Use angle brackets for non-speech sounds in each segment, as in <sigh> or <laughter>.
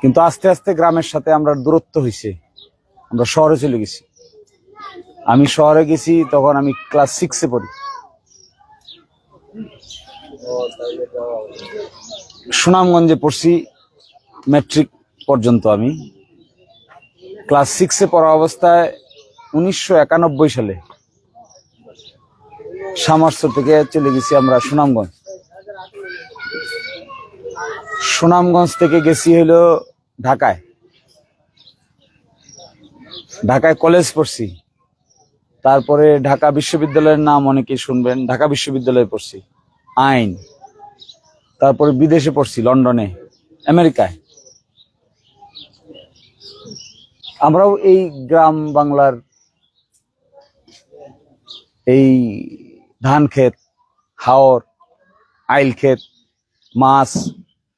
কিন্তু আস্তে আস্তে গ্রামের সাথে আমরা দূরত্ব হয়েছে আমরা শহরে চলে গেছি। আমি শহরে গেছি, তখন আমি ক্লাস সিক্সে পড়ি। সুনামগঞ্জে পড়ছি ম্যাট্রিক পর্যন্ত আমি। ক্লাস সিক্সে পড়া অবস্থায় উনিশশো একানব্বই সালে সামারসো থেকে চলে গেছি আমরা সুনামগঞ্জ। সুনামগঞ্জ থেকে গেছি হলো ঢাকায়। ঢাকায় কলেজ পড়ছি। তারপরে ঢাকা বিশ্ববিদ্যালয়ের নাম অনেকেই শুনবেন। ঢাকা বিশ্ববিদ্যালয়ে পড়ছি। আইন। তারপরে বিদেশে পড়ছি, লন্ডনে, আমেরিকায়। আমরাও এই গ্রাম বাংলার এই ধান ক্ষেত, হাওর, আইল ক্ষেত, মাছ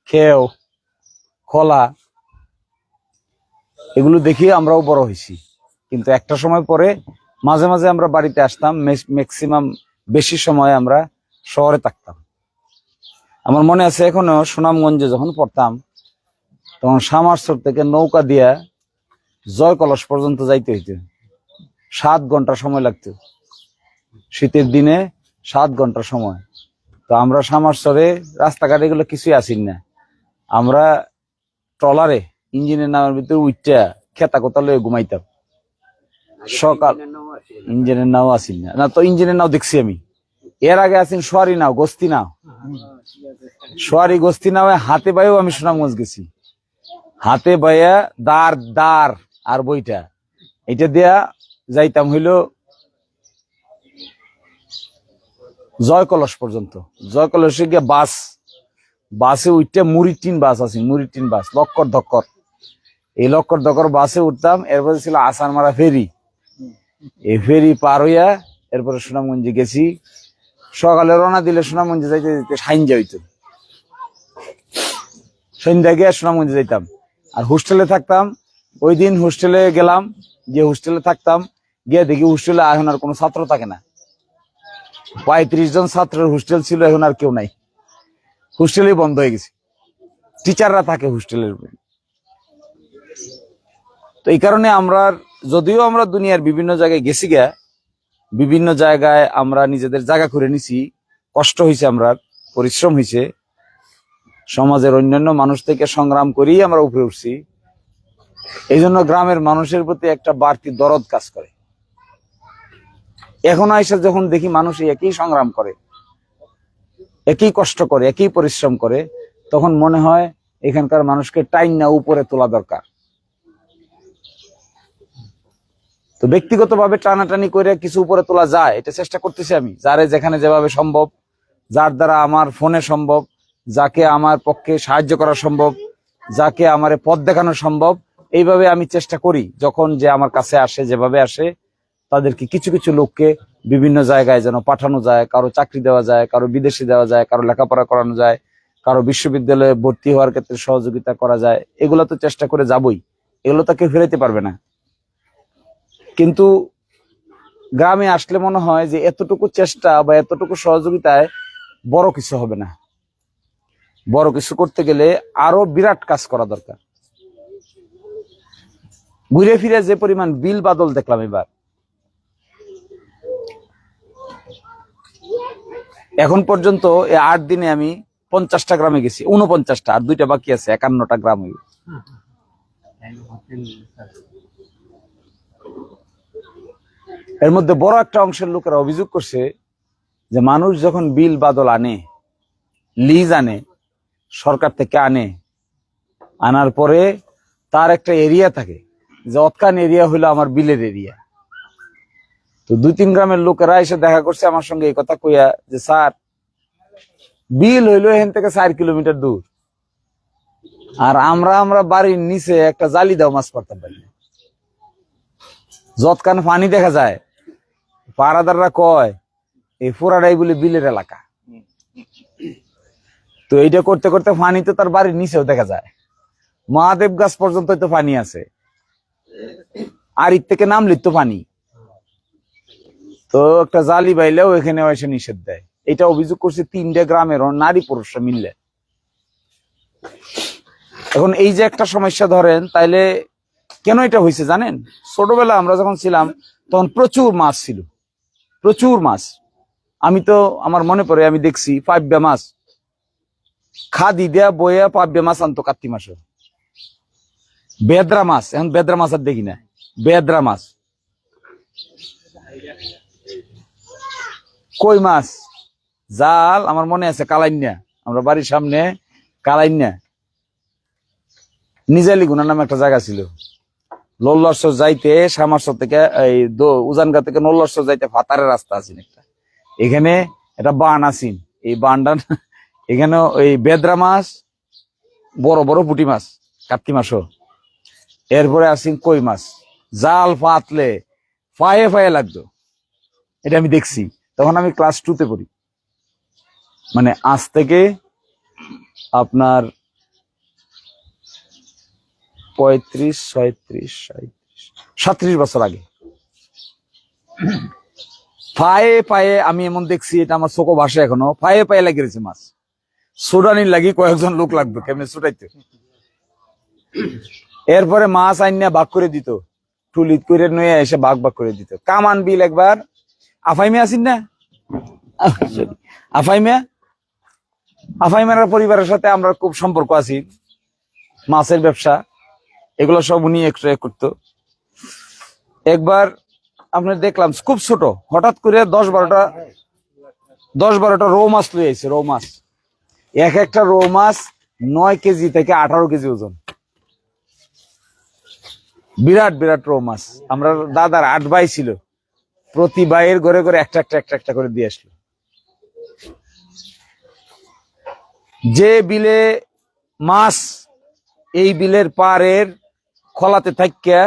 খেও খোলা এগুলো দেখিয়ে আমরাও বড় হয়েছি। কিন্তু একটা সময় পরে মাঝে মাঝে আমরা বাড়িতে আসতাম ম্যাক্সিমাম বেশি সময় আমরা শহরে থাকতাম। আমার মনে আছে এখনও সুনামগঞ্জে যখন পড়তাম, তখন সামারসর থেকে নৌকা দিয়া জয় কলস পর্যন্ত যাইতে হইতো। সাত ঘণ্টা সময় লাগতো। শীতের দিনে সাত ঘণ্টা সময়। তো আমরা সামারসরে রাস্তাঘাট এগুলো কিছুই আসিন না। আমরা ট্রলারে ইঞ্জিনের নামের ভিতরে উইটা খেতা কোথা লয়ে ঘুমাইতাম। সকাল ইঞ্জিনের নাও আসিন না। না। তো ইঞ্জিনের নাও দেখছি আমি। এর আগে আসিন সোয়ারি নাও গোস্তি নাও। সোয়ারি গোস্তি নাও হাতে বাইও আমি সুনামগঞ্জ গেছি। হাতে বাইয়া দার দার আর বইটা। এটা দিয়া যাইতাম হইল জয় কলস পর্যন্ত। জয় কলসে গিয়ে বাস বাসে উঠতে মুড়ি টিন বাস আছে মুড়ি টিন বাস, লক্কর ধক্কর। এই লক্কর ধক্কর বাসে উঠতাম, এরপরে ছিল আসার মারা ফেরি। এই ফেরি পার হইয়া এরপরে সুনামগঞ্জে গেছি। সকালে রওনা দিলে সুনামগঞ্জে যাইতে যাইতে সাইনজা হইতো। সন্ধ্যা গিয়ে সুনামগঞ্জে যাইতাম। আর হোস্টেলে থাকতাম। ওই দিন হোস্টেলে গেলাম, যে হোস্টেলে থাকতাম, গিয়ে দেখি হোস্টেলে এখন আর কোনো ছাত্র থাকে না। পঁয়ত্রিশ জন ছাত্রের হোস্টেল ছিল, এখন আর কেউ নাই। হোস্টেলই বন্ধ হয়ে গেছে। টিচাররা থাকে হোস্টেলের তো এই কারণে আমরা যদিও আমরা দুনিয়ার বিভিন্ন জায়গায় গেছি গা বিভিন্ন জায়গায় আমরা নিজেদের জায়গা করে নিছি, কষ্ট হয়েছে আমরা, পরিশ্রম হয়েছে সমাজের অন্যান্য মানুষ থেকে সংগ্রাম করেই আমরা উপরে উঠছি। এই জন্য গ্রামের মানুষের প্রতি একটা বাড়তি দরদ কাজ করে। এখন আইসা যখন দেখি মানুষ একই সংগ্রাম করে একই কষ্ট করে, একই পরিশ্রম করে, তখন মনে হয় এখানকার মানুষকে টাইম না, উপরে তোলা দরকার। তো ব্যক্তিগতভাবে টানাটানি করে কিছু উপরে তোলা যায়, এটা চেষ্টা করতেছি আমি, যারে যেখানে যেভাবে সম্ভব, যার দ্বারা আমার ফোনে সম্ভব, যাকে আমার পক্ষে সাহায্য করা সম্ভব, যাকে আমার পথ দেখানো সম্ভব, এইভাবে আমি চেষ্টা করি, যখন যে আমার কাছে আসে, যেভাবে আসে তাদেরকে কিছু কিছু লোককে বিভিন্ন জায়গায় যেন পাঠানো যায়, কারও চাকরি দেওয়া যায়, কারও বিদেশে দেওয়া যায়, কারও লেখাপড়া করানো যায়, কারও বিশ্ববিদ্যালয়ে ভর্তি হওয়ার ক্ষেত্রে সহযোগিতা করা যায়, এগুলো তো চেষ্টা করে যাবই। এগুলো তাকে ফেরাইতে পারবে না। কিন্তু গ্রামে আসলে মনে হয় যে এতটুকু চেষ্টা বা এতটুকু সহযোগিতায় বড় কিছু হবে না। বড় কিছু করতে গেলে আরও বিরাট কাজ করা দরকার। ঘুরে ফিরে যে পরিমাণ বিল বাদল দেখলাম এবার। এখন পর্যন্ত এই আট দিনে আমি পঞ্চাশটা গ্রামে গেছি উনপঞ্চাশটা আর দুইটা বাকি আছে, একান্নটা গ্রাম হইবে। এর মধ্যে বড় একটা অংশের লোকেরা অভিযোগ করছে যে মানুষ যখন বিল বাদল আনে, লিজ আনে, সরকার থেকে আনে, আনার পরে তার একটা এরিয়া থাকে, যে অতকান এরিয়া হলো আমার বিলের এরিয়া তো দুই তিন গ্রামের লোকেরা এসে দেখা করছে আমার সঙ্গে এই কথা কইয়া যে, স্যার, বিল হইল এখান থেকে চার কিলোমিটার দূর। আর আমরা আমরা বাড়ির নিচে একটা জালি দাও মাছ পারতাম পারি না। যতখান পানি দেখা যায়, পাড়াদাররা কয়, এই ফোরাডাই বলে বিলের এলাকা। তো এইটা করতে করতে পানি তো তার বাড়ির নিচেও দেখা যায়। মহাদেব গাছ পর্যন্ত তো পানি আছে। আর এর থেকে নাম তো পানি। তো একটা জালি বাইলেও এখানে এসে নিষেধ দেয়। এটা অভিযোগ করছে তিনটে গ্রামের নারী পুরুষরা মিললে এখন এই যে একটা সমস্যা ধরেন, তাইলে কেন এটা হয়েছে জানেন? ছোটবেলা আমরা যখন ছিলাম, তখন প্রচুর মাছ ছিল। প্রচুর মাছ। আমি তো, আমার মনে পড়ে, আমি দেখছি পাব্যা মাছ। খাদি দেয়া বইয়া পাব্যা মাছ আনতো কার্তিক মাসে। বেদরা মাছ, এখন বেদরা মাছ আর দেখি না। বেদরা মাছ। কই মাছ? জাল, আমার মনে আছে, কালাইন্যা। আমরা বাড়ির সামনে কালাইন্যা। নিজালি গুনা নামে একটা জায়গা ছিল। লোল্লর্সর যাইতে সামারসর থেকে, এই উজানগা থেকে নোল্লর্সর যাইতে ফাতারের রাস্তা আছে একটা। এখানে একটা বান আছিন এই বানটা এখানে ওই বেদরা মাছ, বড় বড় পুটি মাছ কার্তি মাসও এরপরে আসিন কই মাছ? জাল পাতলে ফায়ে ফায়ে লাগতো। এটা আমি দেখছি। তখন আমি ক্লাস টুতে পড়ি। মানে আজ থেকে আপনার পঁয়ত্রিশ ছয়ত্রিশ সাঁত্রিশ সাত্রিশ বছর আগে। পায়ে পায়ে আমি এমন দেখছি, এটা আমার চোখো ভাষা এখনও। পায়ে পায়ে লাগিয়ে রয়েছে মাছ। সুডানির লাগি কয়েকজন লোক লাগবে, কেমনে ছুটাইতে এরপরে মাছ আইনা ভাগ করে দিত। টুলিত করে নিয়ে এসে ভাগ ভাগ করে দিত। কামান বিল একবার। আফাইমে আসিন না? আহ, sorry। আফাইমে? আফাইমের পরিবারের সাথে আমরা খুব সম্পর্ক আছি। মাছের ব্যবসা। এগুলো সব উনি একটু করতো। একবার আপনার দেখলাম খুব ছোট। হঠাৎ করে দশ বারোটা দশ বারোটা রৌ মাছ লয়ে আইছে রৌ মাছ। এক একটা রৌ মাছ নয় কেজি থেকে আঠারো কেজি ওজন। বিরাট বিরাট রৌ মাছ আমরা দাদার আট ভাই ছিল। প্রতি ভাইয়ের ঘরে ঘরে একটা একটা একটা একটা করে দিয়ে আসলো। যে বিলে মাছ এই বিলের পাড়ের খলাতে থাকিয়া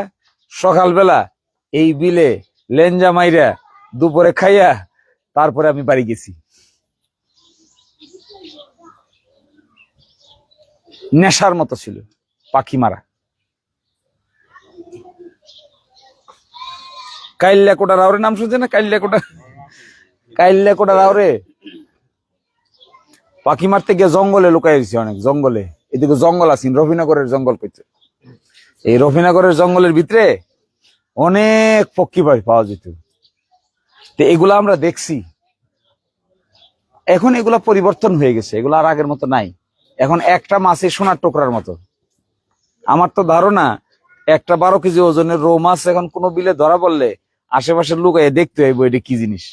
সকালবেলা এই বিলে লেঞ্জা মাইরা দুপুরে খাইয়া তারপরে আমি বাড়ি গেছি। নেশার মতো ছিল, পাখি মারা। কাইল্লা কোটা রাওরে নাম শুনছে না? কাইল্লা কোটা কাইল্লা কোটা রাওরে পাখি মারতে গিয়ে জঙ্গলে লুকাই দিছে অনেক, জঙ্গলে। এদিকে জঙ্গল আছেন, রফিনগরের জঙ্গল কইতে এই রফিনগরের জঙ্গলের ভিতরে অনেক পক্ষী পাখি পাওয়া যেত। তো এগুলা আমরা দেখছি। এখন এগুলা পরিবর্তন হয়ে গেছে, এগুলো আর আগের মতো নাই। এখন একটা মাছে সোনার টুকরার মতো। আমার তো ধারণা, একটা বারো কেজি ওজনের রৌ মাছ এখন কোনো বিলে ধরা পড়লে আশেপাশের লোক দেখতে হইব এটা কি জিনিস?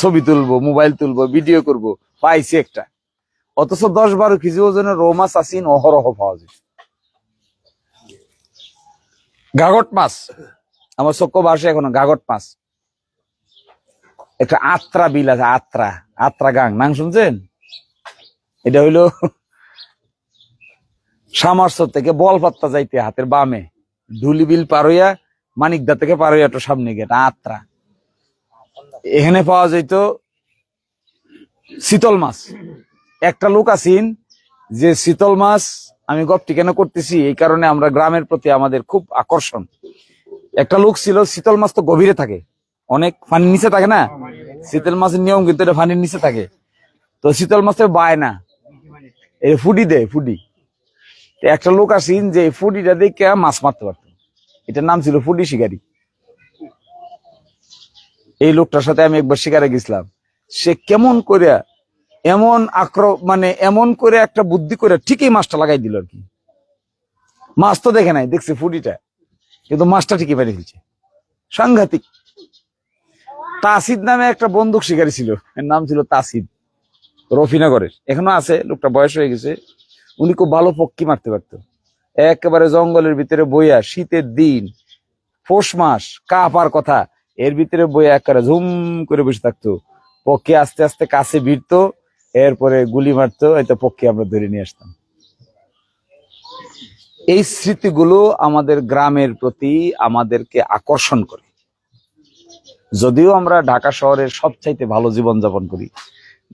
ছবি তুলবো মোবাইল তুলবো ভিডিও করব, পাইছি একটা। অথচ দশ বারো কেজি ওজনের রৌ মাছ আসিন অহরহ পাওয়া যায়। গাগট মাছ। আমার চক্ষ বাসে এখন, গাগট মাছ। একটা আত্রা বিল আছে, আত্রা আত্রা গাং। নাম শুনছেন? এটা হইল সামারসর থেকে বল বলপাত্তা যাইতে হাতের বামে। ধুলি বিল পার হইয়া মানিকদা থেকে পার একটু সামনে গিয়ে, এটা আত্রা। এখানে পাওয়া যাইতো শীতল মাছ। একটা লোক আছেন যে শীতল মাছ আমি গপটি কেন করতেছি, এই কারণে আমরা গ্রামের প্রতি আমাদের খুব আকর্ষণ। একটা লোক ছিল, শীতল মাছ তো গভীরে থাকে। অনেক পানির নিচে থাকে না? শীতল মাছের নিয়ম কিন্তু এটা পানির নিচে থাকে। তো শীতল মাছের বায় না। এই ফুডি দেয় ফুডি। একটা লোক আসিন যে ফুডিটা দেখে মাছ মারতে পারতো। এটার নাম ছিল ফুডি শিকারি। এই লোকটার সাথে আমি একবার শিকারে গেছিলাম। সে কেমন করে, এমন আক্র মানে এমন করে একটা বুদ্ধি করে ঠিকই মাছটা লাগাই দিল আর কি। মাছ তো দেখে নাই, দেখছে ফুডিটা কিন্তু মাছটা ঠিকই মেরে ফেলছে। সাংঘাতিক। তাসিদ নামে একটা বন্দুক শিকারী ছিল। এর নাম ছিল তাসিদ। রফিনগরের। এখনও আছে, লোকটা বয়স হয়ে গেছে। উনি খুব ভালো পক্ষী মারতে পারতো। একেবারে জঙ্গলের ভিতরে বইয়া শীতের দিন, পৌষ মাস কাপার কথা, এর ভিতরে বইয়া একেবারে ঝুম করে বসে থাকতো। পক্ষী আস্তে আস্তে কাছে ভিড়তো, এরপরে গুলি মারতো হয়তো পক্ষে আমরা ধরে নিয়ে আসতাম। এই স্মৃতিগুলো আমাদের গ্রামের প্রতি আমাদেরকে আকর্ষণ করে। যদিও আমরা ঢাকা শহরের সবচাইতে ভালো জীবনযাপন করি,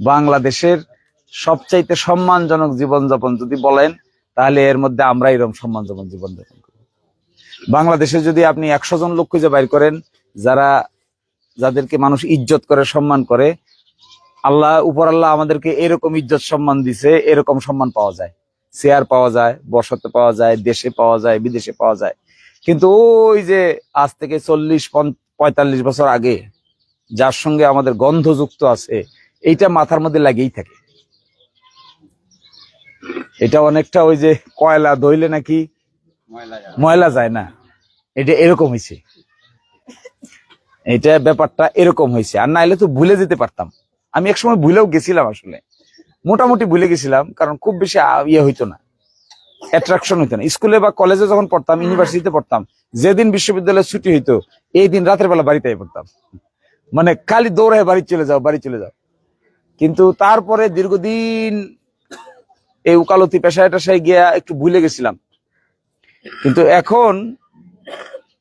বাংলাদেশের সবচাইতে সম্মানজনক জীবনযাপন যদি বলেন তাহলে এর মধ্যে আমরা এরকম সম্মানজনক জীবনযাপন করি বাংলাদেশে যদি আপনি একশো জন লোক খুঁজে বাইর করেন, যারা, যাদেরকে মানুষ ইজ্জত করে, সম্মান করে, আল্লাহ, উপর আল্লাহ আমাদেরকে এরকম ইজ্জত সম্মান দিছে, এরকম সম্মান পাওয়া যায়। চেয়ার পাওয়া যায়, বসতে পাওয়া যায়, দেশে পাওয়া যায়, বিদেশে পাওয়া যায়। কিন্তু ওই যে আজ থেকে চল্লিশ পঁয়তাল্লিশ বছর আগে, যার সঙ্গে আমাদের গন্ধযুক্ত আছে, এইটা মাথার মধ্যে লাগেই থাকে। এটা অনেকটা ওই যে কয়লা ধইলে নাকি ময়লা যায়। না। এটা এরকম হয়েছে এটা ব্যাপারটা এরকম হয়েছে আর নাইলে তো ভুলে যেতে পারতাম। আমি একসময় ভুলেও গেছিলাম আসলে। মোটামুটি ভুলে গেছিলাম কারণ খুব বেশি ইয়ে হইতো না। অ্যাট্রাকশন হইতো না। স্কুলে বা কলেজে যখন পড়তাম ইউনিভার্সিটিতে পড়তাম যেদিন বিশ্ববিদ্যালয়ে ছুটি হইতো এই দিন রাতের বেলা বাড়িতে পড়তাম। মানে খালি দৌড়ায় বাড়ি চলে যাও বাড়ি চলে যাও। কিন্তু তারপরে দীর্ঘদিন এই উকালতি পেশায় টেশায় গিয়া একটু ভুলে গেছিলাম। কিন্তু এখন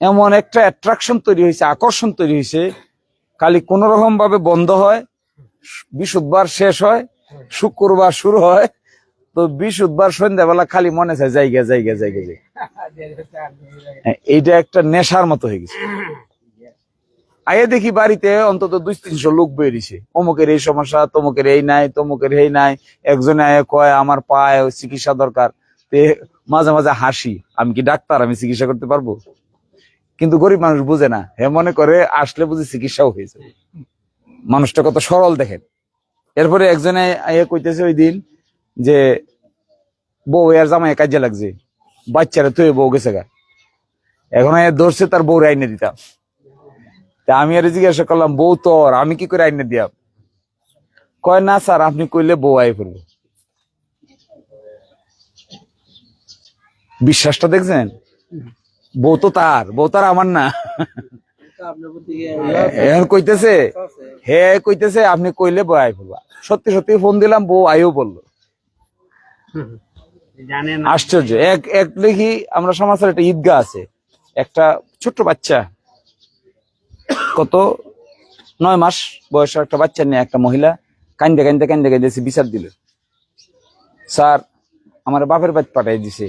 এমন একটা অ্যাট্রাকশন তৈরি হয়েছে আকর্ষণ তৈরি হয়েছে খালি কোন রকম ভাবে বন্ধ হয় বৃহস্পতিবার শেষ হয় শুক্রবার শুরু হয় তো বৃহস্পতিবার সন্ধ্যাবেলা খালি মনে চায় জায়গা জায়গা জায়গা জায়গা। হ্যাঁ, <laughs> এইটা একটা নেশার মতো হয়ে গেছে। <laughs> আগে দেখি বাড়িতে অন্তত দুই তিনশো লোক বেরিয়েছে। অমুকের এই সমস্যা, তমুকের এই নাই, তমুকের এই নাই। একজনে আয়ে কয়, আমার পায়ে চিকিৎসা দরকার। মাঝে মাঝে হাসি। আমি কি ডাক্তার? আমি চিকিৎসা করতে পারব? কিন্তু গরিব মানুষ বুঝে না। হে মনে করে আসলে বুঝি চিকিৎসাও হয়ে যাবে। মানুষটা কত সরল দেখেন। এরপরে একজনে আইয়া কইতেছে ওই দিন যে, বউ এর জামাই কাজে লাগছে। বাচ্চারা তুই বউ গেছে গা। এখন ধরছে তার বউ আইনে দিতাম। তা আমি আর জিজ্ঞাসা করলাম বউ তোর আমি কি করে আইনে দিয়াম? কয় না স্যার আপনি কইলে বউ আই ফেলব। বিশ্বাসটা দেখছেন? বউ তো তার বউ তার আমার না। এখন কইতেছে হে কইতেছে আপনি কইলে বউ আই ফেলবা। সত্যি সত্যি ফোন দিলাম বউ আইও বলল। জানেন আশ্চর্য। এক এক দেখি আমরা সমাজের একটা ঈদগাহ আছে। একটা ছোট্ট বাচ্চা। কত? নয় মাস বয়সের একটা বাচ্চা নিয়ে একটা মহিলা কান্দে কান্দে কান্দে কান্দে বিচার দিল। স্যার, আমার বাপের বাড়ি পাঠাই দিছে।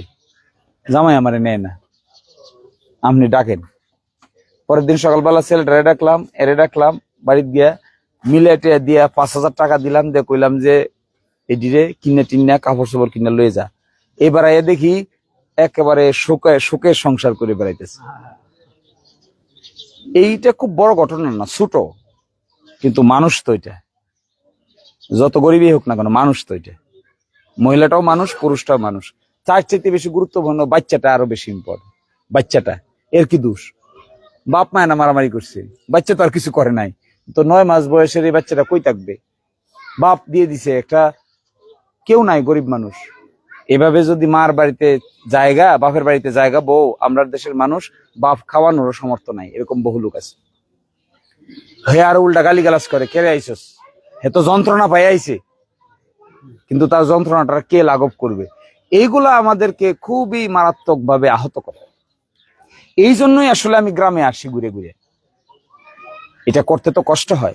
জামাই আমারে নেয় না। আপনি ডাকেন। পরের দিন সকালবেলা ছেলেটারে ডাকলাম, এরে ডাকলাম, বাড়িতে গিয়া মিলে টিয়া দিয়া পাঁচ হাজার টাকা দিলাম, দিয়ে কইলাম যে, এদিরে কিনে টিনে কাপড় চোপড় কিনে লয়ে যা। এবার দেখি একেবারে শোকে, শোকের সংসার করে বেড়াইতেছে। এইটা খুব বড় ঘটনা না, ছোট। কিন্তু মানুষ তো এটা। যত গরিবই হোক না কেন, মানুষ তো এটা। মহিলাটাও মানুষ, পুরুষটাও মানুষ। তার চাইতে বেশি গুরুত্বপূর্ণ বাচ্চাটা আরও বেশি ইম্পর্টেন্ট বাচ্চাটা, এর কি দোষ? বাপ মায় না মারামারি করছে। বাচ্চা তো আর কিছু করে নাই। তো নয় মাস বয়সের এই বাচ্চাটা কই থাকবে? বাপ দিয়ে দিছে একটা, কেউ নাই গরিব মানুষ। এভাবে যদি মার বাড়িতে জায়গা, বাপের বাড়িতে জায়গা, বউ, আমরা দেশের মানুষ, বাপ খাওয়ানোর সমর্থ নাই, এরকম বহু লোক আছে। হে আর উল্টা গালি গালাজ করে, কে আইসস? হে তো যন্ত্রণা পাই আইছে। কিন্তু তার যন্ত্রণাটা কে লাঘব করবে? এইগুলা আমাদেরকে খুবই মারাত্মক ভাবে আহত করে। এই জন্যই আসলে আমি গ্রামে আসি ঘুরে ঘুরে। এটা করতে তো কষ্ট হয়।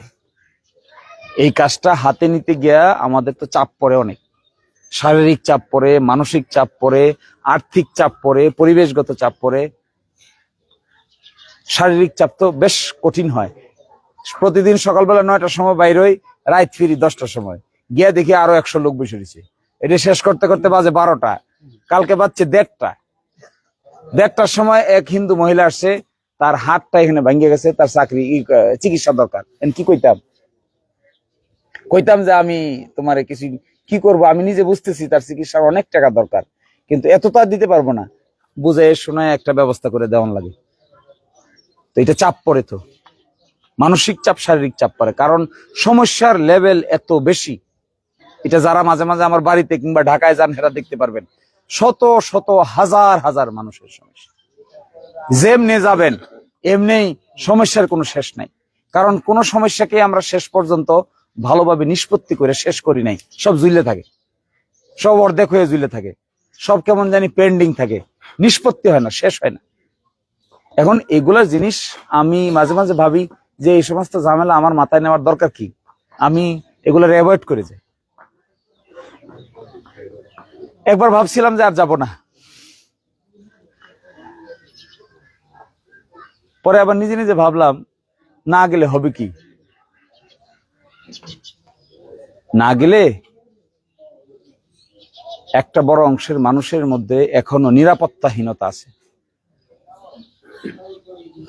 এই কাজটা হাতে নিতে গিয়া আমাদের তো চাপ পড়ে অনেক। শারীরিক চাপ পড়ে, মানসিক চাপ পড়ে, আর্থিক চাপ পড়ে, পরিবেশগত চাপ পড়ে। শারীরিক চাপ তো বেশ কঠিন হয়। প্রতিদিন সকালবেলা নয়টার সময় বাইর হই, রাত ফিরি দশটার সময়। গিয়া দেখি আরও একশো লোক বসে রয়েছে। এটা শেষ করতে করতে বাজে বারোটা। কালকে বাজছে দেড়টা। দেড়টার সময় এক হিন্দু মহিলা আসছে, তার হাতটা এখানে ভাঙ্গে গেছে, তার চাকরি চিকিৎসা দরকার। কি কইতাম? কইতাম যে আমি তোমার কিছু কি করব? আমি নিজে বুঝতেছি তার চিকিৎসার অনেক টাকা দরকার। কিন্তু এত তো আর দিতে পারব না। বুঝে শোনায় একটা ব্যবস্থা করে দেওয়ান লাগে। তো এটা চাপ পড়ে তো। মানসিক চাপ, শারীরিক চাপ পড়ে। কারণ সমস্যার লেভেল এত বেশি। এটা যারা মাঝে মাঝে আমার বাড়িতে কিংবা ঢাকায় যান, হেরা দেখতে পারবেন। শত শত, হাজার হাজার মানুষের সমস্যা। যেমনে যাবেন এমনি সমস্যার কোনো শেষ নাই। কারণ কোন সমস্যাকে আমরা শেষ পর্যন্ত ভালোভাবে নিষ্পত্তি করে শেষ করি নাই। সব জুইলে থাকে। সব অর্ধেক হয়ে জুইলে থাকে। সব কেমন জানি পেন্ডিং থাকে। নিষ্পত্তি হয় না, শেষ হয় না। এখন এগুলা জিনিস আমি মাঝে মাঝে ভাবি যে এই সমস্ত ঝামেলা আমার মাথায় নেওয়ার দরকার কি? আমি এগুলো অ্যাভয়েড করে যাই। একবার ভাবছিলাম যে আর যাব না। পরে আবার নিজে নিজে ভাবলাম, না গেলে হবে কি? না গেলে একটা বড় অংশের মানুষের মধ্যে এখনও নিরাপত্তাহীনতা আছে।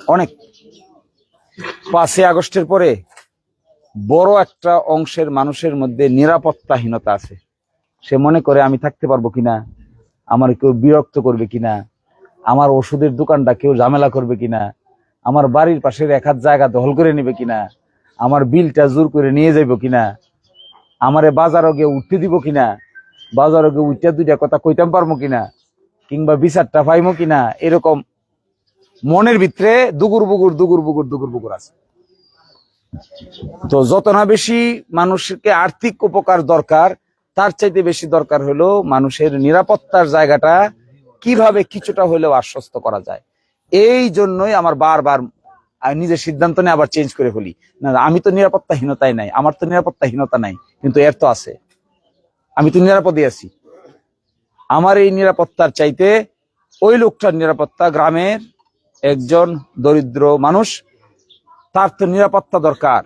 অনেক। পাঁচই আগস্টের পরে বড় একটা অংশের মানুষের মধ্যে নিরাপত্তাহীনতা আছে। সে মনে করে, আমি থাকতে পারব কিনা? আমার কেউ বিরক্ত করবে কিনা? আমার ওষুধের দোকানটা কেউ ঝামেলা করবে কিনা? আমার বাড়ির পাশের এক হাত জায়গা দখল করে নেবে কিনা? আমার বিলটা জোর করে নিয়ে যাইব কিনা? আমারে বাজারও গিয়ে উঠতে দিব কিনা? বাজারও গিয়ে উঠতে দুইটা কথা কইতাম পারব কিনা? কিংবা বিচারটা পাইমো কিনা? এরকম মনের ভিতরে দুগুর বুগুর দুগুর বুগুর দুগুর বুগুর আছে। তো যত না বেশি মানুষকে আর্থিক উপকার দরকার, তার চাইতে বেশি দরকার হলো মানুষের নিরাপত্তার জায়গাটা কীভাবে কিছুটা হলেও আশ্বস্ত করা যায়। এই জন্যই আমার বারবার নিজের সিদ্ধান্ত নিয়ে আবার চেঞ্জ করে ফেলি। না আমি তো নিরাপত্তাহীনতায় নাই, আমার তো নিরাপত্তাহীনতা নাই, কিন্তু এর তো আছে। আমি তো নিরাপদে আছি। আমার এই নিরাপত্তার চাইতে ওই লোকটার নিরাপত্তা গ্রামের একজন দরিদ্র মানুষ, তার তো নিরাপত্তা দরকার,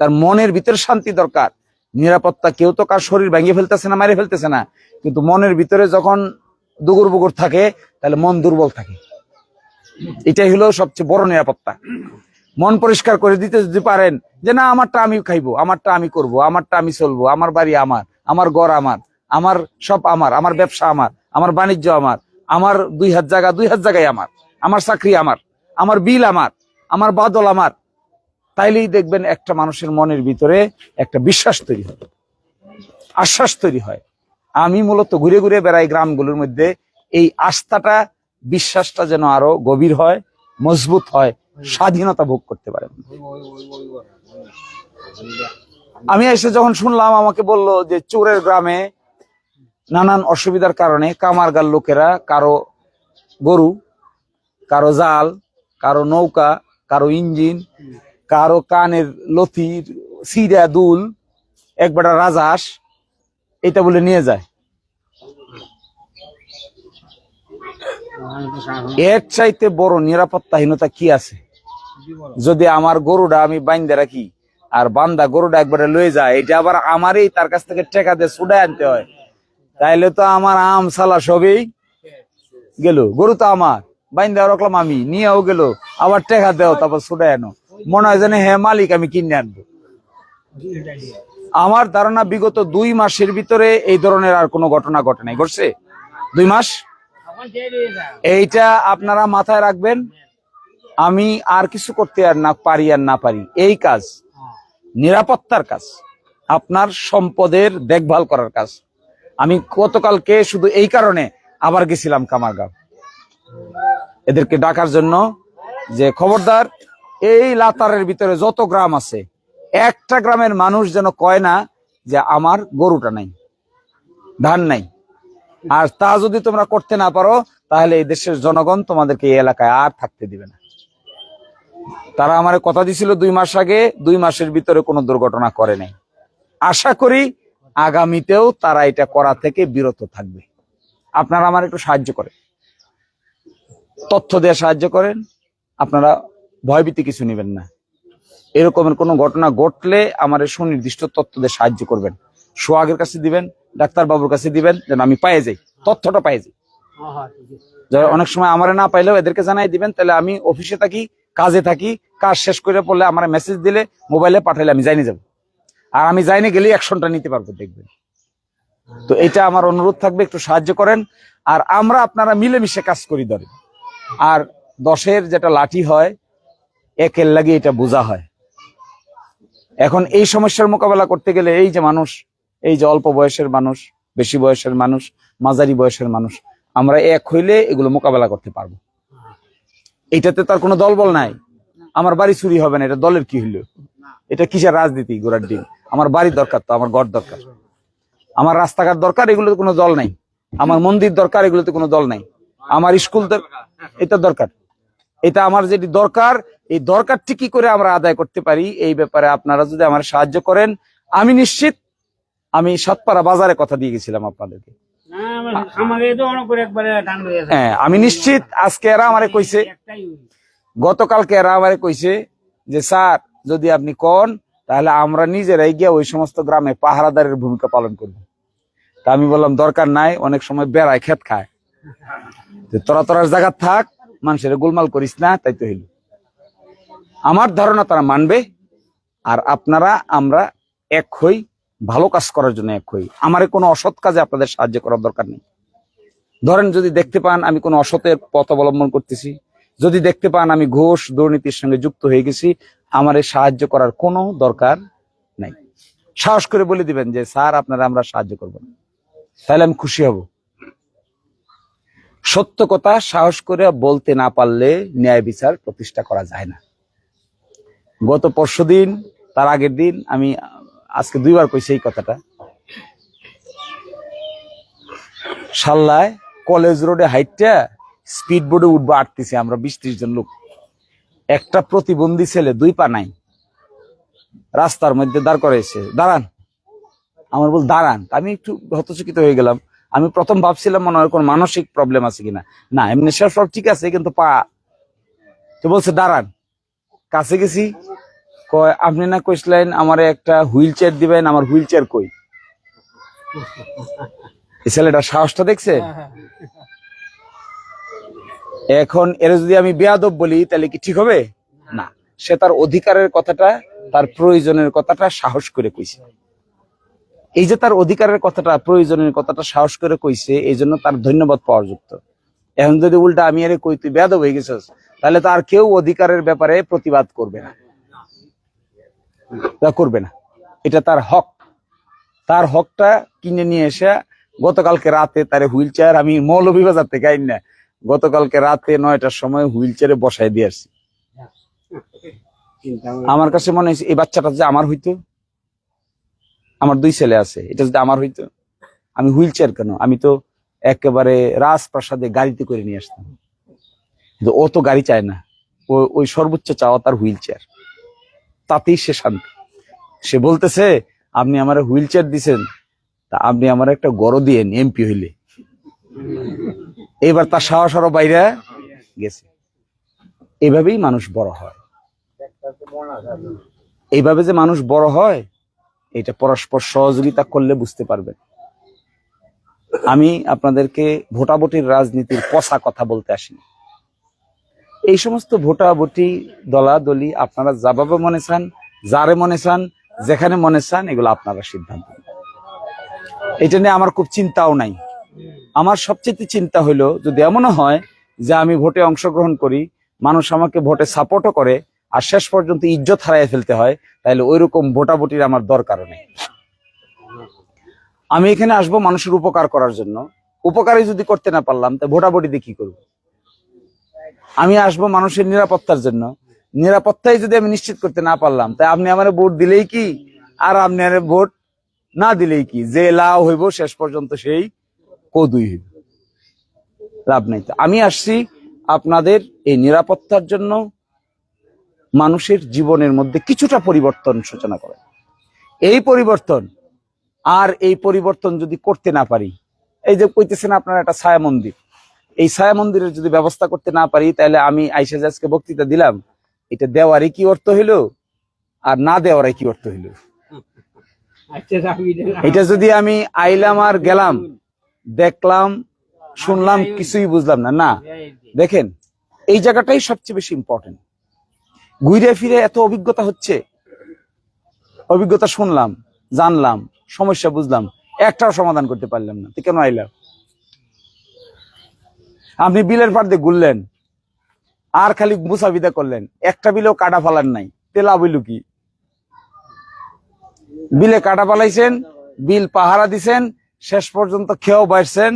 তার মনের ভিতরে শান্তি দরকার। নিরাপত্তা কেউ তো কার শরীর ভেঙে ফেলতেছে না, মেরে ফেলতেছে না, কিন্তু মনের ভিতরে যখন দুগুর বুগুর থাকে, তাহলে মন দুর্বল থাকে। এটাই হলো সবচেয়ে বড় নিরাপত্তা। মন পরিষ্কার করে দিতে যদি পারেন, যে না, আমারটা আমি খাইবো, আমারটা আমি করব, আমারটা আমি চলবো, আমার বাড়ি আমার আমার ঘর আমার আমার সব আমার আমার ব্যবসা আমার আমার বাণিজ্য আমার আমার দুই হাত জায়গা, দুই হাত জায়গায় আমার আমার চাকরি আমার আমার বিল আমার আমার বাদল আমার। তাইলেই দেখবেন একটা মানুষের মনের ভিতরে একটা বিশ্বাস তৈরি হয়, আশ্বাস তৈরি হয়। আমি মূলত ঘুরে ঘুরে বেড়াই গ্রামগুলোর মধ্যে, এই আস্থাটা বিশ্বাসটা যেন আরও গভীর হয়, মজবুত হয়, স্বাধীনতা ভোগ করতে পারে আমি এসে যখন শুনলাম, আমাকে বলল যে চোরের গ্রামে নানান অসুবিধার কারণে কামারগার লোকেরা কারও গরু, কারও জাল, কারও নৌকা, কারও ইঞ্জিন, কারও কানের লথির সিরা, দুল, একবারটা রাজাস এটা বলে নিয়ে যায়। এর চাইতে বড় নিরাপত্তাহীনতা কি আছে? যদি আমার গরুটা আমি বাইন্দে রাখি, আর বান্দা গরুটা একবারে লয়ে যায়, এটা আবার আমারই তার কাছ থেকে টেকা দিয়ে ছুডে আনতে হয়। তাইলে তো আমার আম সালা সবই গেল। গরু তো আমার বাইন্দা রাখলাম আমি, নিয়েও গেল, আবার টেকা দেও, তারপর ছুটে আনো। মনে হয় জানে হ্যাঁ মালিক, আমি কিনে আনব। আমার ধারণা বিগত দুই মাসের ভিতরে এই ধরনের আর কোনো ঘটনা ঘটে নাই। ঘটছে? দুই মাস? এইটা আপনারা মাথায় রাখবেন, আমি আর কিছু করতে আর না পারি আর না পারি। এই কাজ নিরাপত্তার কাজ, আপনার সম্পদের দেখভাল করার কাজ। আমি গতকালকে শুধু এই কারণে আবার গেছিলাম কামারগাঁও। এদেরকে ডাকার জন্য যে খবরদার, এই লাতারের ভিতরে যত গ্রাম আছে, একটা গ্রামের মানুষ যেন কয় না যে আমার গরুটা নাই, ধান নাই। আর তা যদি তোমরা করতে না পারো, তাহলে এই দেশের জনগণ তোমাদেরকে এই এলাকায় আর থাকতে দিবে না। তারা আমার কথা দিছিল দুই মাস আগে, দুই মাসের ভিতরে কোনো দুর্ঘটনা করে নাই। আশা করি আগামীতেও তারা এটা করা থেকে বিরত থাকবে। আপনারা আমার একটু সাহায্য করেন। তথ্য দিয়ে সাহায্য করেন। আপনারা ভয়ভীতি কিছু নেবেন না। এরকমের কোনো ঘটনা ঘটলে আমার সুনির্দিষ্ট তথ্য দিয়ে সাহায্য করবেন। সোহাগের কাছে দিবেন ডাক্তার বাবুর কাছে দিবেন, যেন আমি পায়ে যাই, তথ্যটা পায়ে যাই। যারা অনেক সময় আমার না পাইলেও এদেরকে জানাই দিবেন, তাহলে আমি অফিসে থাকি, কাজে থাকি, কাজ শেষ করে পড়লে আমার মেসেজ দিলে মোবাইলে পাঠাইলে আমি যাইনি যাব। আর আমি যাইনি গেলেই অ্যাকশনটা নিতে পারব, দেখবেন। তো এটা আমার অনুরোধ থাকবে, একটু সাহায্য করেন। আর আমরা আপনারা মিলেমিশে কাজ করি ধরেন। আর দশের যেটা লাঠি হয়, একের লাগে এটা বোঝা হয়। এখন এই সমস্যার মোকাবেলা করতে গেলে এই যে মানুষ এই যে অল্প বয়সের মানুষ, বেশি বয়সের মানুষ, মাঝারি বয়সের মানুষ, আমরা এক হইলে এগুলো মোকাবেলা করতে পারব। এটাতে তার কোনো দলবল নাই। আমার বাড়ি চুরি হবে না, এটা দলের কি হইল? এটা কিসের রাজনীতি গোড়ার দিন আমার বাড়ি দরকার তো, আমার ঘর দরকার। আমার রাস্তাঘাট দরকার, এগুলোতে কোনো দল নাই। আমার মন্দির দরকার, এগুলোতে কোনো দল নাই। আমার স্কুল এটা দরকার। এটা আমার যেটি দরকার, এই দরকারটি কি করে আমরা আদায় করতে পারি? এই ব্যাপারে আপনারা যদি আমার সাহায্য করেন, আমি নিশ্চিত আমি সাতপাড়া বাজারে কথা দিয়ে গেছিলাম আপনাদেরকে। হয়ে আমি নিশ্চিত আজকে এরা আমারে কইছে। গতকালকে এরা আমারে কইছে যে স্যার যদি আপনি কন তাহলে আমরা নিজেরাই গিয়ে ওই সমস্ত গ্রামে পাহারাদারের ভূমিকা পালন করব। তা আমি বললাম দরকার নাই অনেক সময় বেড়ায় খেত খায়। তোরা তোরার জায়গা থাক মানুষের গোলমাল করিস না তাই তো হইল। আমার ধারণা তারা মানবে আর আপনারা আমরা এক হই ভালো কাজ করার জন্য এক হই। আমার কোনো অসৎ কাজে আপনাদের সাহায্য করার দরকার নেই। ধরেন যদি দেখতে পান আমি কোনো অসতের পথ অবলম্বন করতেছি, যদি দেখতে পান আমি ঘোষ দুর্নীতির সঙ্গে যুক্ত হয়ে গেছি, আমার সাহায্য করার কোনো দরকার নাই। সাহস করে বলে দিবেন যে, স্যার, আপনারা আমরা সাহায্য করব না। তাহলে আমি খুশি হব। সত্য কথা, সাহস করে বলতে না পারলে ন্যায় বিচার প্রতিষ্ঠা করা যায় না। গত পরশু দিন তার আগের দিন আমি আজকে দুইবার কইছি এই কথাটা। সাল্লায় কলেজ রোডে হাইটটা স্পিড বোর্ডে উঠবো আটতেছি আমরা বিশ ত্রিশ জন লোক। একটা প্রতিবন্ধী ছেলে, দুই পা নাই। রাস্তার মধ্যে দাঁড় করাইছে, দাঁড়ান। আমার বল, দাঁড়ান। আমি একটু হতচকিত হয়ে গেলাম। আমি প্রথম ভাবছিলাম মনে হয় কোনো মানসিক প্রবলেম আছে কিনা। না, এমনি সব ঠিক আছে, কিন্তু পা তো বলছে, দাঁড়ান। কাছে গেছি কয়, আপনি না কইসলেন আমার একটা হুইল চেয়ার দিবেন, আমার হুইল চেয়ার কই? এই ছেলেটার সাহসটা দেখছে? এখন এর যদি আমি বেয়াদব বলি, তাহলে কি ঠিক হবে? না, সে তার অধিকারের কথাটা, তার প্রয়োজনের কথাটা সাহস করে কইছে। এই যে তার অধিকারের কথাটা, প্রয়োজনের কথাটা সাহস করে কইছে, এই জন্য তার ধন্যবাদ পাওয়ার যুক্ত এখন যদি উল্টা আমি আরে কই, তুই বেয়াদব হয়ে গেছিস তাহলে তো আর কেউ অধিকারের ব্যাপারে প্রতিবাদ করবে না। করবে না। এটা তার হক। তার হকটা কিনে নিয়ে এসে গতকালকে রাতে তার হুইল চেয়ার আমি মৌলভীবাজার থেকে আইন না, গতকালকে রাতে নয়টার সময় হুইল চেয়ারে বসাই দিয়ে আসছি। আমার কাছে মনে হয়েছে, এই বাচ্চাটা যে আমার হইতো, আমার দুই ছেলে আছে, এটা যদি আমার হইতো, আমি হুইল চেয়ার কেন? আমি তো একেবারে রাজপ্রাসাদে গাড়িতে করে নিয়ে আসতাম। কিন্তু ও তো গাড়ি চায় না। ওই সর্বোচ্চ চাওয়া তার হুইল চেয়ার তাতেই সে শান্তি। সে বলতেছে, আপনি আমার হুইল চেয়ার দিছেন, তা আপনি আমার একটা গড় দিয়ে এমপি হইলে। এবার তার সাহস আরও বাইরে গেছে। এইভাবেই মানুষ বড় হয়। এইভাবে যে মানুষ বড় হয়, এটা পরস্পর সহযোগিতা করলে বুঝতে পারবেন। আমি আপনাদেরকে ভোটাভুটির রাজনীতির পচা কথা বলতে আসিনি। এই সমস্ত ভোটাভুটি, দলাদলি আপনারা যাভাবে মনে চান, যারে মনে চান, যেখানে মনে চান, এগুলো আপনারা সিদ্ধান্ত। এটা নিয়ে আমার খুব চিন্তাও নাই। আমার সবচেয়ে চিন্তা হলো যদি এমনও হয় যে আমি ভোটে অংশগ্রহণ করি, মানুষ আমাকে ভোটে সাপোর্টও করে, আর শেষ পর্যন্ত ইজ্জত হারাই ফেলতে হয়, তাহলে ওই রকম ভোটাভুটির আমার দরকার নেই। আমি এখানে আসব মানুষের উপকার করার জন্য। উপকারই যদি করতে না পারলাম, তা ভোটাভুটি দিয়ে কি করব? আমি আসব মানুষের নিরাপত্তার জন্য। নিরাপত্তাই যদি আমি নিশ্চিত করতে না পারলাম, তাই আপনি আমার ভোট দিলেই কি? আর আপনি আর ভোট না দিলেই কি? যে লাভ হইব, শেষ পর্যন্ত সেই কদুই হইব। লাভ নেই তো। আমি আসছি আপনাদের এই নিরাপত্তার জন্য মানুষের জীবনের মধ্যে কিছুটা পরিবর্তন সূচনা করে এই পরিবর্তন আর এই পরিবর্তন যদি করতে না পারি, এই যে কইতেছেন আপনার একটা ছায়া মন্দির এই ছায়া মন্দিরের যদি ব্যবস্থা করতে না পারি তাহলে আমি আইসা যে আজকে বক্তৃতা দিলাম এটা দেওয়ারই কি অর্থ হইল আর না দেওয়ারই কি অর্থ হইল? এটা যদি আমি আইলাম আর গেলাম দেখলাম শুনলাম কিছুই বুঝলাম না না। দেখেন এই জায়গাটাই সবচেয়ে বেশি ইম্পর্টেন্ট ঘুরে ফিরে এত অভিজ্ঞতা হচ্ছে। অভিজ্ঞতা শুনলাম জানলাম সমস্যা বুঝলাম একটাও সমাধান করতে পারলাম না। কেন আইলাম? আপনি বিলের পার দিয়ে ঘুরলেন, আর খালি মুসাফিদা করলেন, একটা বিলেও কাটা ফালান নাই, তেলা বইল কি? বিলে কাটা পালাইছেন বিল পাহারা দিছেন, শেষ পর্যন্ত খেয়েও বাইরছেন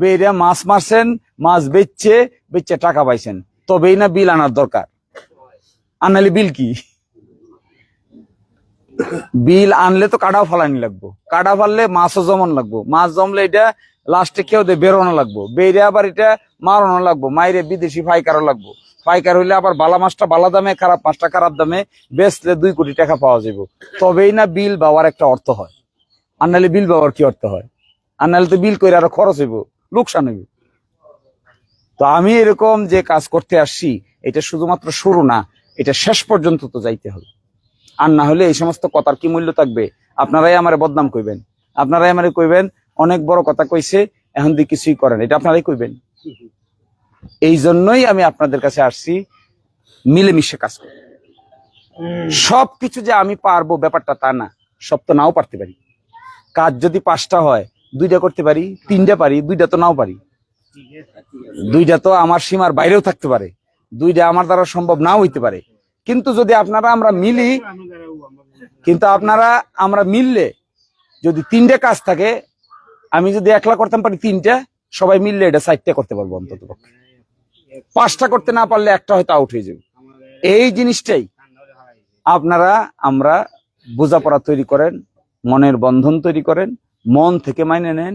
বেড়ে মাছ মারছেন, মাছ বেচছে বেচছে টাকা পাইছেন। তবেই না বিল আনার দরকার। আনালে বিল কি? বিল আনলে তো কাটাও ফালানি লাগবো। কাটা ফাললে মাছও জমন লাগবো। মাছ জমলে এটা লাস্টে কেউ দিয়ে বেরোনো লাগবো। বেরে আবার এটা মারানো লাগবো। মাইরে বিদেশি ফাইকারও লাগবো। পাইকার হইলে আবার বালা মাছটা বালা দামে, খারাপ মাছটা খারাপ দামে বেচলে দুই কোটি টাকা পাওয়া যাবে তবেই না বিল বাবার একটা অর্থ হয়। আর বিল বাবার কি অর্থ হয়? আর নাহলে তো বিল করে আরও খরচ হইব। লোকসান হইব। তো আমি এরকম যে কাজ করতে আসছি, এটা শুধুমাত্র শুরু না, এটা শেষ পর্যন্ত তো যাইতে হবে। আর না হলে এই সমস্ত কথার কি মূল্য থাকবে? আপনারাই আমার বদনাম কইবেন। আপনারাই আমার কইবেন অনেক বড় কথা কইছে, এখন দিয়ে কিছুই করেন এটা আপনারাই কইবেন। এই জন্যই আমি আপনাদের কাছে আসছি, মিলেমিশে কাজ করতে সব কিছু যে আমি পারব, ব্যাপারটা তা না। সব তো নাও পারতে পারি। কাজ যদি পাঁচটা হয়, দুইটা করতে পারি, তিনটা পারি, দুইটা তো নাও পারি। দুইটা তো আমার সীমার বাইরেও থাকতে পারে। দুইটা আমার দ্বারা সম্ভব নাও হইতে পারে। কিন্তু যদি আপনারা আমরা মিলি, কিন্তু আপনারা আমরা মিললে যদি তিনটে কাজ থাকে আমি যদি একলা করতাম পারি তিনটা, সবাই মিললে এটা চারটা করতে পারব অন্তত পক্ষে। পাঁচটা করতে না পারলে একটা হয়তো আউট হয়ে যাবে। এই জিনিসটাই আপনারা, আমরা বোঝাপড়া তৈরি করেন, মনের বন্ধন তৈরি করেন, মন থেকে মাইনে নেন,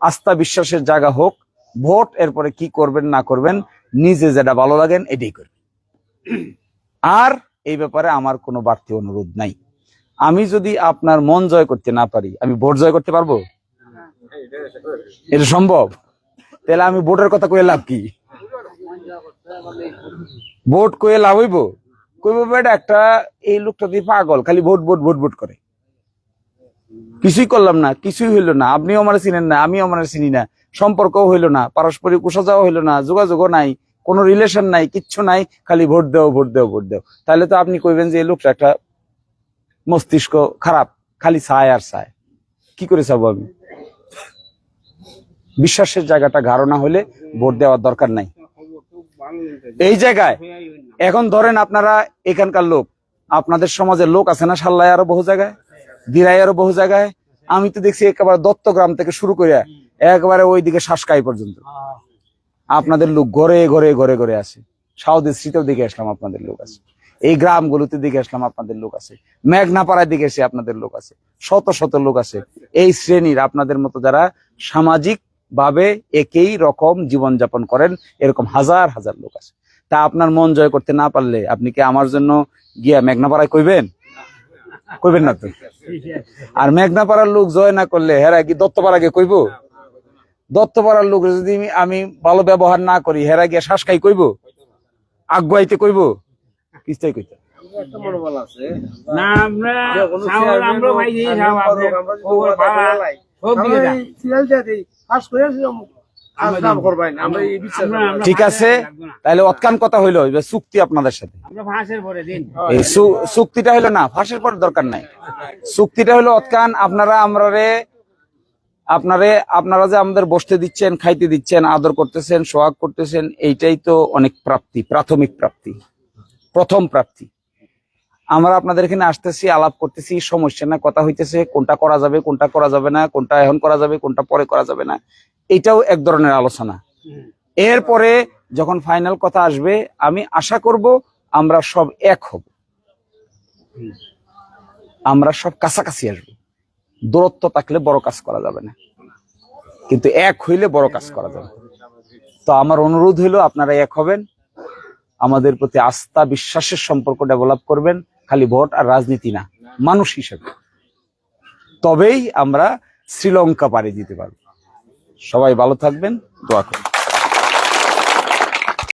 আস্থা বিশ্বাসের জায়গা হোক, ভোট, এরপরে কি করবেন, না করবেন, নিজে যেটা ভালো লাগেন, এটাই করবেন। আর এই ব্যাপারে আমার কোনো বাড়তি অনুরোধ নাই। আমি যদি আপনার মন জয় করতে না পারি, আমি ভোট জয় করতে পারব? এটা সম্ভব? তাহলে আমি ভোটের কথা কয়ে লাভ কি? ভোট কয়ে লাভ হইব? কইব, বেটা, একটা এই লোকটা দিয়ে পাগল, খালি ভোট ভোট ভোট ভোট করে। কিছুই করলাম না, কিছুই হইল না। আপনিও আমার চিনেন না, আমিও আমার চিনি না। সম্পর্ক হইল না, পারস্পরিক উষা যাওয়া হইল না, যোগাযোগও নাই, কোনো রিলেশন নাই, কিচ্ছু নাই, খালি ভোট দেও ভোট দেও ভোট দেও। তাহলে তো আপনি কইবেন যে এই লোকটা একটা মস্তিষ্ক খারাপ, খালি চায় আর চায় কি করে চাবো আমি? বিশ্বাসের জায়গাটা গাঢ় না হলে ভোট দেওয়ার দরকার নাই। এই জায়গায় এখন ধরেন আপনারা এখানকার লোক, আপনাদের সমাজের লোক আছে না সাল্লায় আরও বহু জায়গায়? দিরাই আরও বহু জায়গায়? আমি তো দেখছি একেবারে দত্তগ্রাম থেকে শুরু করে একেবারে ওইদিকে শাসকাই পর্যন্ত। আপনাদের লোক ঘরে ঘরে ঘরে ঘরে আছে। সাউদি স্ট্রিটেও দিকে আসলাম আপনাদের লোক আছে। এই গ্রামগুলোতে দিকে আসলাম আপনাদের লোক আছে। মেঘনাপাড়ার দিকে এসে আপনাদের লোক আছে। শত শত লোক আছে। এই শ্রেণির আপনাদের মতো যারা সামাজিক ভাবে একই রকম জীবনযাপন করেন এরকম হাজার হাজার লোক আছে। তা আপনার মন জয় করতে না পারলে আপনি কি আমার জন্য গিয়া মেঘনাপাড়ায় কইবেন? কইবেন না তো? আর মেঘনাপাড়ার লোক জয় না করলে হেরা কি দত্তপাড়াকে কইব? দত্তপাড়ার লোক যদি আমি- ভালো ব্যবহার না করি হেরা গিয়া শ্বাসকাই কইব? আগুয়াইতে কইব? কিস্তাই কইতে। না আমরা আমরা ভাই আমরা ঠিক আছে তাহলে অতকান কথা হইল চুক্তি আপনাদের সাথে। চুক্তিটা হলো না ফাঁসের পর দরকার নাই। চুক্তিটা হইল অতকান আপনারা আমরা আপনারে আপনারা যে আমাদের বসতে দিচ্ছেন খাইতে দিচ্ছেন আদর করতেছেন সোহাগ করতেছেন এইটাই তো অনেক প্রাপ্তি প্রাথমিক প্রাপ্তি। প্রথম প্রাপ্তি। আমরা আপনাদের এখানে আসতেছি, আলাপ করতেছি, সমস্যা না কথা হইতেছে কোনটা করা যাবে, কোনটা করা যাবে না, কোনটা এখন করা যাবে, কোনটা পরে করা যাবে না। এটাও এক ধরনের আলোচনা। এরপরে যখন ফাইনাল কথা আসবে, আমি আশা করব আমরা সব এক হব। আমরা সব কাছাকাছি আসব। দূরত্ব থাকলে বড় কাজ করা যাবে না। কিন্তু এক হইলে বড় কাজ করা যাবে। তো আমার অনুরোধ হইল আপনারা এক হবেন। আমাদের প্রতি আস্থা, বিশ্বাসের সম্পর্ক ডেভেলপ করবেন। খালি ভোট আর রাজনীতি না, মানুষ হিসেবে। তবেই আমরা শ্রীলঙ্কা পাড়ি দিতে পারব। সবাই ভালো থাকবেন, দোয়া করুন